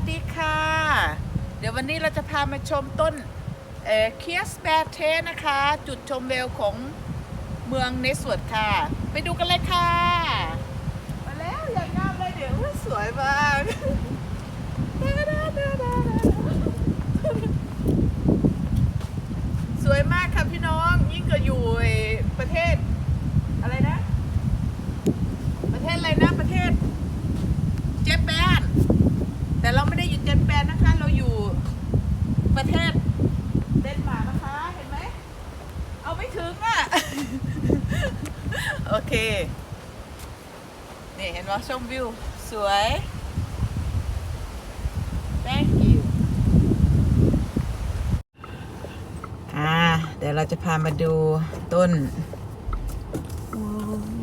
สดีค่ะ เดี๋ยววันนี้เราจะพามาชมต้นเอ่อเคียสแบเทนะคะ จุดชมวิวของเมืองเนสวดค่ะ ไปดูกันเลยค่ะ มาแล้วอย่างงามเลยเดี๋ยวสวยมากสวยมากค่ะพี่น้องยิ่งกว่าอยู่ประเทศ อะไรนะ ประเทศอะไรนะ ประเทศ เจแปนแต่เราไม่ได้อยู่เจแปนนะคะ เราอยู่ประเทศเดนมาร์กนะคะ เห็นไหม เอาไม่ถึงอะ โอเค นี่ เห็นว่าชมวิว สวย thank you อ่า เดี๋ยวเราจะพามาดูต้น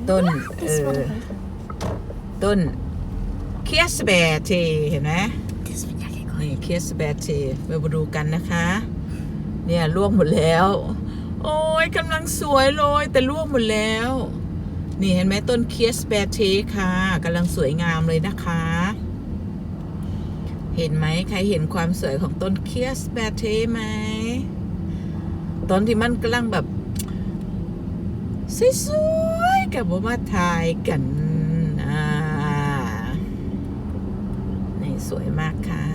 ต้น เออ ต้นเคียสเบเทเห็นไหมนี่เคียสเบเทเรามาดูกันนะคะ เนี่ยล่วงหมดแล้ว โอ้ยกำลังสวยเลยแต่ล่วงหมดแล้ว นี่เห็นไหมต้นเคียสเบเทค่ะกำลังสวยงามเลยนะคะ เห็นไหมใครเห็นความสวยของต้นเคียสเบเทไหมต้นที่มันกำลังแบบสวยๆกับผมมาถ่ายกันอ่านี่สวยมากค่ะ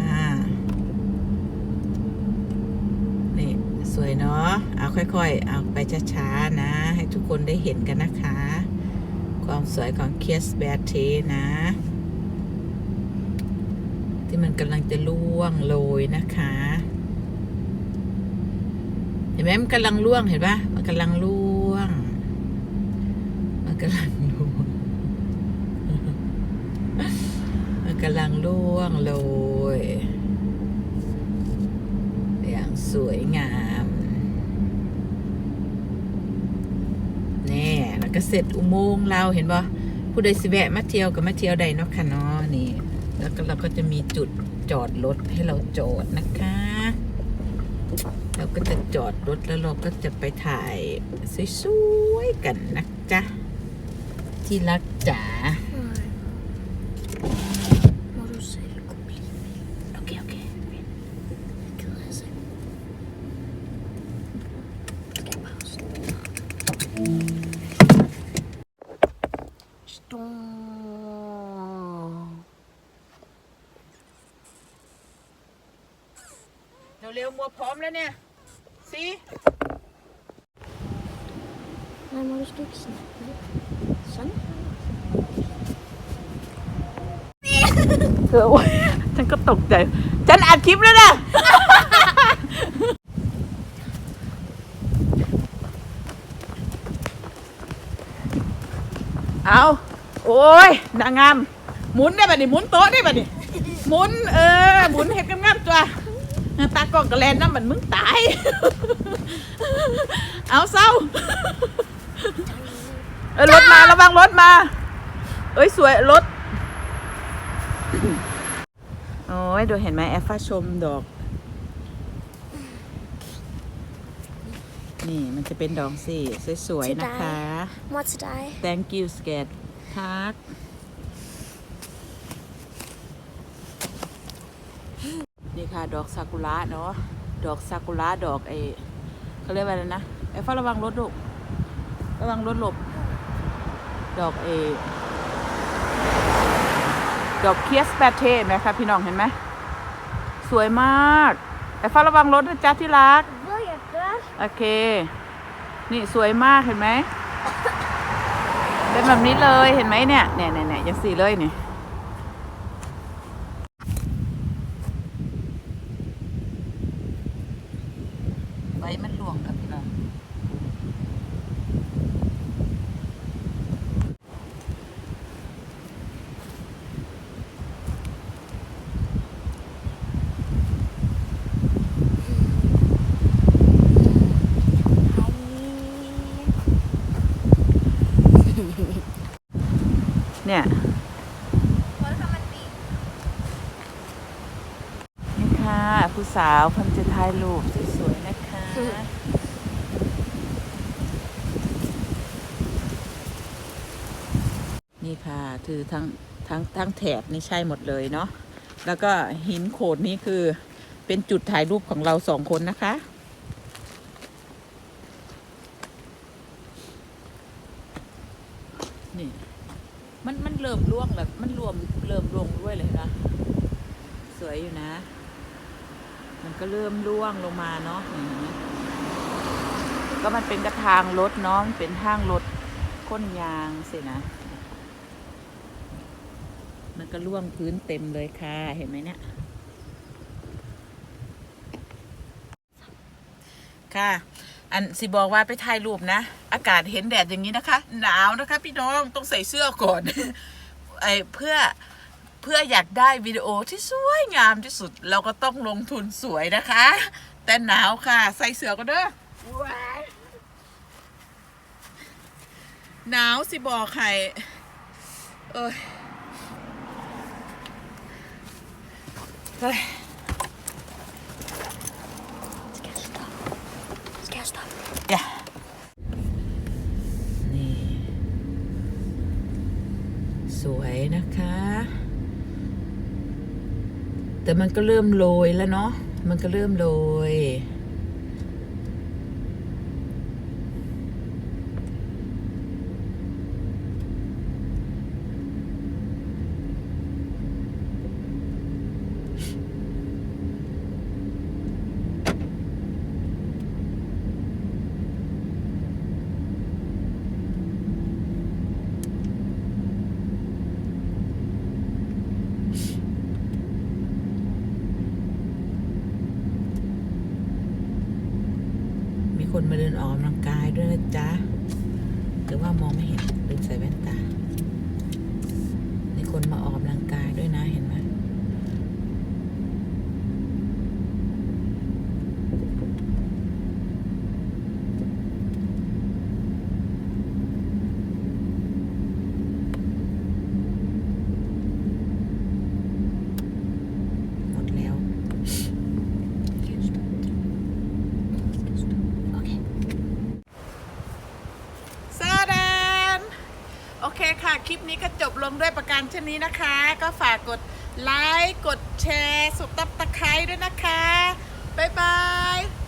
นี่สวยเนาะเอาค่อยๆ เอาไปช้าๆนะ ให้ทุกคนได้เห็นกันนะคะ ความสวยของเคสแบทเทนะ ที่มันกำลังจะล่วงโรยนะคะ เห็นไหมมันกำลังล่วงเห็นปะมันกำลังล่วง มันกำลังล่วง มันกำลังล่วงโรยอย่างสวยงามแก็เสร็จอุโมงค์เราเห็นปะผู้ใดสิแวะมาเที่ยวกับมาเที่ยวใดเนาะค่ะเนาะนี่ แล้วก็เราก็จะมีจุดจอดรถให้เราจอดนะคะเราก็จะจอดรถแล้วเราก็จะไปถ่ายสวยๆกันนะจ๊ะที่รักจ๋า Må du selv kunne blive โอเค โอเค ked af sig. Skal jeg pause? Stop. เร็วๆมัวพร้อมแล้วเนี่ยสิ Nej, må du skal ikke snakke lidt. Sådan. เธอโอ๊ยฉันก็ตกใจ ฉันอัดคลิปแล้วนะเอา โอ้ยนางงามหมุนได้ป่ะนี่หมุนโต๊ะได้ป่ะนี่หมุนเออหมุนเห็ดกำงามตัวตากล้องกระแลนน้ำมันมึงตาย เอาเศร้าเออรถมาระวังรถมา เอ้ยสวยรถโอ้ยดูเห็นไหมแอฟฟ้าชมดอก นี่มันจะเป็นดอกสีสวยๆนะคะ Mor til dig. thank you สเกต ทักนี่ค่ะ ดอกซากุระเนาะดอกซากุระดอกไอเขาเรียกว่าอะไรนะไอฟ้าระวังรถลูกระวังรถหลบ ดอกเอดอกเคียสแปดเทเห็นไหมคะพี่น้องเห็นไหมสวยมากไอฟ้าระวังรถนะจ๊ะที่รัก Vil jeg gøre? โอเค นี่สวยมากเห็นไหม เป็นแบบนี้เลยเห็นไหมเนี่ยเนี่ยเนี่ยเนี่ยยังสีเลยเนี่ยใบมันหลวงกับ เนี่ยนี่ค่ะผู้สาวพันจะถ่ายรูปสวยๆนะคะนี่ค่ะคือทั้งทั้งทั้งแถบนี่ใช่หมดเลยเนาะแล้วก็หินโขดนี้คือเป็นจุดถ่ายรูปของเราสองคนนะคะ นี่ มันมันเริ่มร่วงแล้วมันรวมเริ่มร่วงด้วยเลยนะสวยอยู่นะ มันก็เริ่มร่วงลงมาเนาะก็มันเป็นกระทางรถเนาะมันเป็นทางรถค้นยางสินะ มันก็ร่วงพื้นเต็มเลยค่ะเห็นไหมเนี่ยค่ะ อันสิบอกว่าไปถ่ายรูปนะ อากาศเห็นแดดอย่างนี้นะคะ หนาวนะคะ พี่น้องต้องใส่เสื้อก่อน ไอเพื่อเพื่ออยากได้วิดีโอที่สวยงามที่สุดเราก็ต้องลงทุนสวยนะคะ แต่หนาวค่ะ ใส่เสื้อก็เด้อว้ายหนาวสิบอกใครเอ้ยเฮ้ย Ska สวยนะคะ แต่มันก็เริ่มโรยแล้วเนาะมันก็เริ่มโรย มาเดินออกกำลังกายด้วยนะจ๊ะหรือว่ามองไม่เห็นลืมใส่แว่นตาในคนมาออกกำลังกายด้วยนะเห็นไหมหมดแล้ว Ska jag stå? Ska jag stå? Okej. ซาดาน โอเคค่ะ คลิปนี้ก็จบลงด้วยประการเช่นนี้นะคะ ก็ฝากกดไลค์ กดแชร์ สุดตับตะไคร้ด้วยนะคะ บ๊ายบาย